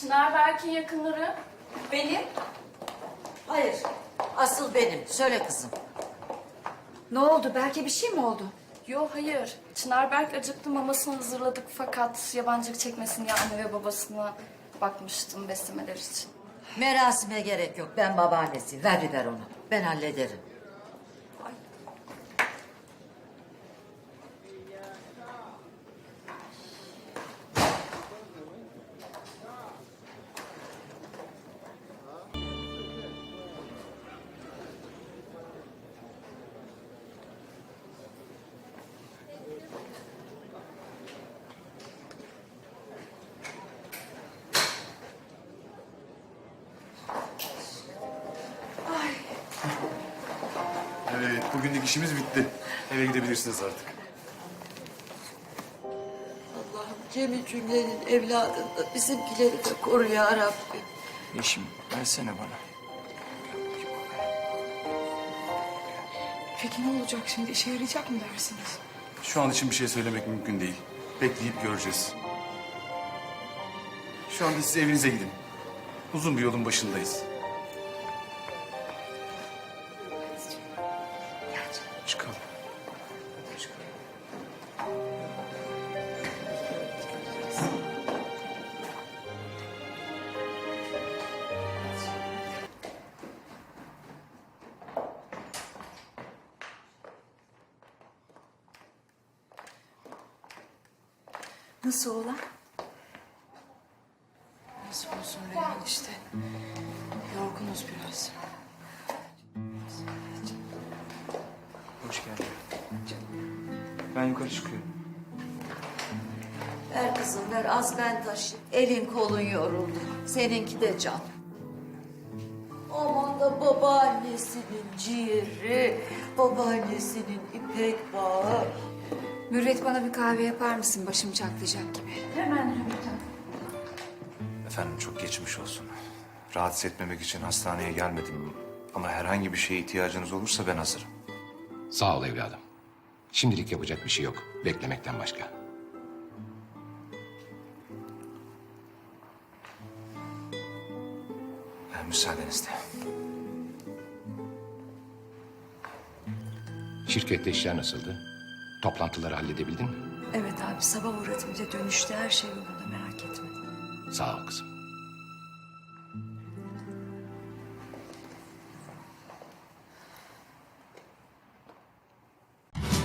Çınar Berk'in yakınları. Benim? Hayır. Asıl benim. Söyle kızım. Ne oldu? Belki bir şey mi oldu? Yo hayır. Çınar Berk acıktı mamasını hazırladık fakat yabancılık çekmesin diye anne ve babasına bakmıştım beslemeler için. Merasime gerek yok. Ben babaannesi. Ver biber onu. Ben hallederim. Evet, bugünlük işimiz bitti. Eve gidebilirsiniz artık. Allah'ım Cemil Cümle'nin evladını da bizimkileri de koru ya Rabbi. Yeşim versene bana. Peki ne olacak şimdi? İşe yarayacak mı dersiniz? Şu an için bir şey söylemek mümkün değil. Bekleyip göreceğiz. Şu anda siz evinize gidin. Uzun bir yolun başındayız. Çıkalım. Nasıl oğlan? Nasıl olsun Reyhan işte. Ben yukarı çıkıyorum. Ver kızım ver az ben taşı. Elin kolun yoruldu. Seninki de can. Aman da babaannesinin ciğeri, babaannesinin ipek bağı. Mürvet bana bir kahve yapar mısın? Başım çatlayacak gibi. Efendim çok geçmiş olsun. Rahatsız etmemek için hastaneye gelmedim. Ama herhangi bir şeye ihtiyacınız olursa ben hazırım. Sağ ol evladım. Şimdilik yapacak bir şey yok. Beklemekten başka. Müsaadenizle. Şirkette işler nasıldı? Toplantıları halledebildin mi? Evet abi sabah uğradım bir de dönüşte her şey yolunda merak etme. Sağ ol kızım.